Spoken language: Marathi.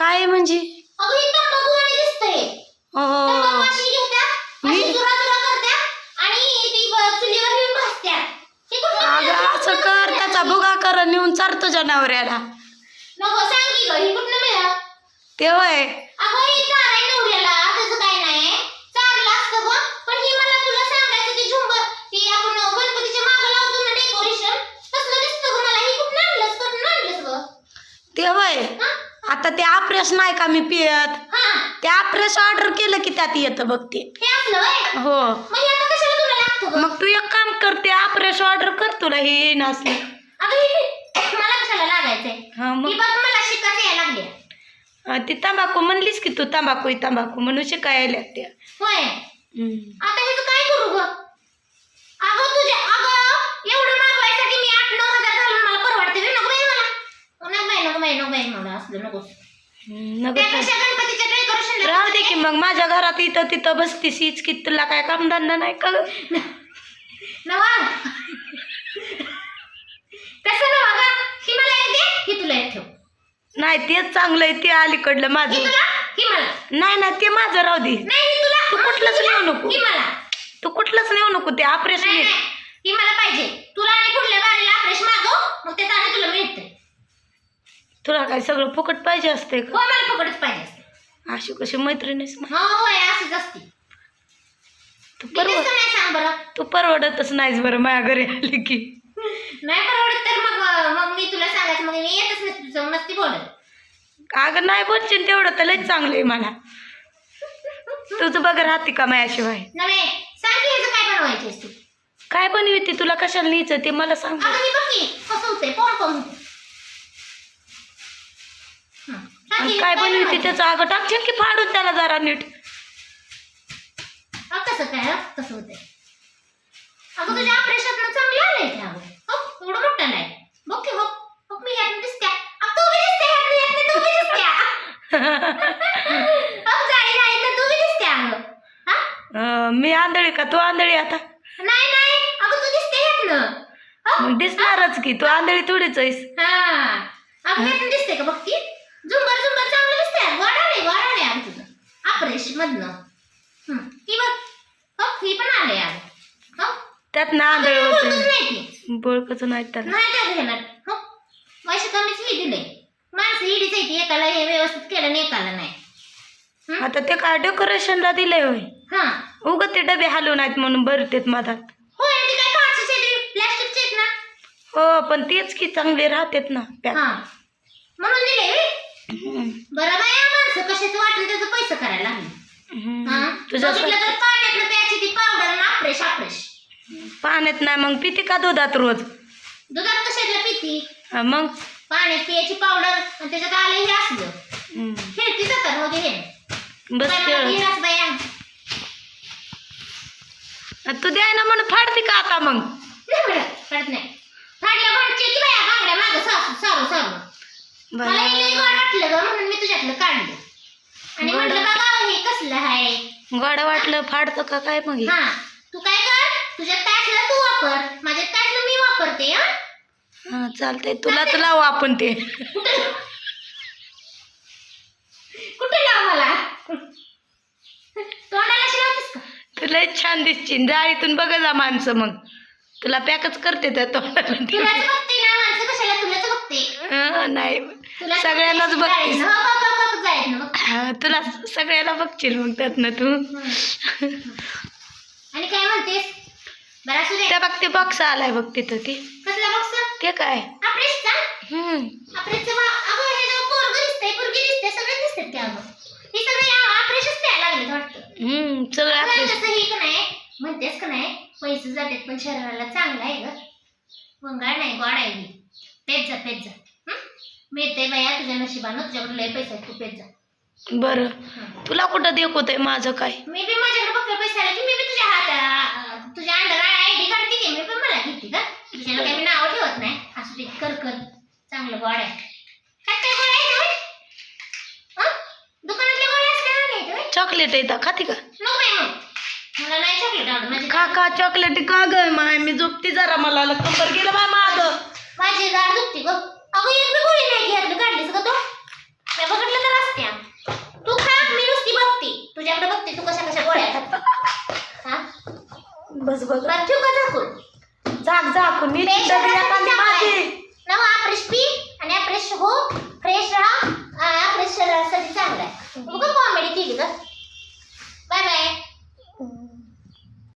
काय म्हणजे? असं कर त्याचा भुगा कर नेऊन चारतो जनावऱ्याला नको सांग की गं ही कुठनं मिळालं? ते होय ती ही? होय आता ते आप्रेस नाही का मी पियत? हा. ते आप्रेस ऑर्डर केलं की त्यात येतं बघ ते. हे असलं हो. मग हे आता कशाला तुला लागतं गं? मग तू एक काम कर ते आप्रेस ऑर्डर कर तुला हे येईन असलं. अगं ही मला कशाला लागायचंय? हा ही मग बघ मला शिकायचं यायला लागली अं, ती तंबाखू म्हणलीस की तू तंबाखू ही तंबाखू म्हणून शिकायला त्या होय. हम्म. आता ह्याचं काय करू ग? अगं तुझ्या अगं एवढं मागवायसाठी मी आठ नऊ हजार घालून मला परवडते रे नको बाई मला नको बाई नको बाई नको बाई मला असलं नको. हम्म, नको तर. त्यापेक्षा गणपतीच्या डेकोरेशन राहू दे की मग माझ्या घरात इथं तिथं बसतीस हीच की तुला काय कामधंदा नाही का नवा. तसं नवा ग. ही मला एक दे ही तुला एक ठेव. नाही तेच चांगलं आहे ते अलीकडलं ही माझं तुला? ही मला नाही ना ते माझं राहू दे. नाही ही तुला? तू कुठलंच ही तुला, नेऊ नको. ही मला तू कुठलंच नेऊ नको ते ऑपरेशन नाही नाही. ही मला पाहिजे. तुला आणि पुढल्या बारीला ऑपरेशन मागव मग ते ताने तुला मिळते तुला काय सगळं फुकट पाहिजे असते हो मला फुकटच पाहिजे असते. अशी कशी मैत्रिणीस हो होय असंच असते. तू मी परवड दिसतं नाही सांग बरं. तू परवडतच नाहीस बरं माझ्या घरी आली की. नाही परवडत तर मग मग मी तुला सांगायचं मग मी येतच नसते तुझं नसती बोलत. अगं नाही बोलशील तेवढं तर लयच चांगलं आहे मला. तुझं बघ राहते का माझ्याशिवाय? नव्हे सांग की ह्याचं काय बनवायचे तू. काय बनविते तुला कशाला न्यायचं ते मला सांग मी बघ की कसं होतंय कोण कोण होते? काय बनविते त्याचं अगं टाकशील की फाडून त्याला जरा नीट. कसं काय? हं? कसं होतंय? अगं तुझ्या ऑपरेशन चांगलं आलंय ते अगं. हो एवढं मोठं नाही. बघ की बघ बघ मी तू बी दिसते ह्यातनं ह्यातनं तू बी दिसत्या अगं जाई जाई तर तू बी दिसते अगं. हा? अं, मी आंधळी का? तू आंधळी आता? नाही नाही. अगं तू दिसते हो? मग दिसणारच की तू आंधळी थोडीच आहेस. हा. अगं दिसते का? बघ ती मधनं हं, ही बघ. हो ही पण आले अगं हो. त्यात ना बोलतच होत. ती. बोळकच नाही तर नाही त्यात घेणार हो. पैसे कमीच मी दिले. माणसं इडीच आहे ती. एकाला हे व्यवस्थित केलं आणि एकाला नाही. हं? आता ते काय डेकोरेशनला दिलंय होय? हा. उग ते डबे हलवून नाहीत म्हणून भरतेत मधात. ती ते आहेत ना. हो पण तेच की चांगले राहतेत ना. हा. म्हणून दिले व्हय? हम्म. बरं बाया माणसं कशाचं वाटेल त्याचं पैसे करायला लागले हम्म. हा? तुझ्या बघितलं तर पाण्यातलं प्यायची ती पावडर आणि आफ्रेश आफ्रेश पाण्यात नाही मग पिते का दुधात रोज? दुधात कशातलं पिती. हा, मग? पाण्यात पियाची पावडर आणि त्याच्यात आलं हे असलं. हम्म. खेळती जातात हो हे? बस काय मला खेळ गिरास बाया तू द्याय ना म्हणून फाडते का आता मग? नाही बरं, कळत नाही. फाडल्या भांडचे की बाया बांगड्या मागं सासू सारू सारू मला हे लई गोड वाटलं ग म्हणून मी तुझ्यातलं काढलं. आणि गोड. म्हटलं बाबा हे कसलं आहे गोड वाटलं फाडतं का काय मग हे? हा. तू काय कर? तुझ्यात काय असलं तू वापर. माझ्यात काय असलं मी वापरते हा? हा चालतंय. तुलाच लावू आपण ते. कुठे? लाव मला? तोंडाला शिलावतेस का? तुला छान दिसशील. जाळीतून बघ जा माणसं मग. तुला पॅकच करते त्या तोंडाला. ते. तुलाच बघते ना माणसं कशाला? तुलाच बघते. हं, नाही. सगळ्यांनाच बघतीस. हो, हो, जायत ना बघ. हा, तुला सगळ्याला बघशील मग त्यातनं तू. आणि काय म्हणतेस? बरं असू दे. त्या बघ ते बॉक्स आलाय बघ तिथं ते. कसला ते काय? आपरेसचा हम्म. आपरेसचं बा अगं हे जो पोरग दिसतंय पोरगी दिसते सगळे दिसतात त्या अगं. हे सगळे आपरेशच द्यायला लागले वाटतं. हम्म सगळं तसं हे का नाही म्हणतेस का नाही पैसे जातात पण शरीराला चांगलं आहे ग. वंगाळ नाही गोड आहे. ही पेत जा पेत जा. हं? मिळते बाया तुझ्या नशिबानं तुझ्याकडे लय पैसे तू पेत जा. बरं. तुला कुठं देखवत आहे माझं काय? मी बी माझ्याकडे बघते पैसे आले की मी बी तुझ्या हात तुझ्या अंडर मी पण मला घेते का तुझ्याला काही नाव ठेवत नाही. असू दे कर कर. चांगलं गोड आहे? हं? चॉकलेट येतं खाती का? मला नाही चॉकलेट आवडत. का का चॉकलेट का ग? माय मी झोपती जरा. मला कंबर गेलं बाय माझं माझी गाड दुखते ग. अगं एक बी गोळी नाही घेतली काढलीस का तू. बघितलं तर असते माझ्याकडे बघते तू कशा कशा गोळ्या खात हा बस बघ बरं ठेवू का झाकून? झाक झाकून. नीट फ्रेश डबी एखादी माझी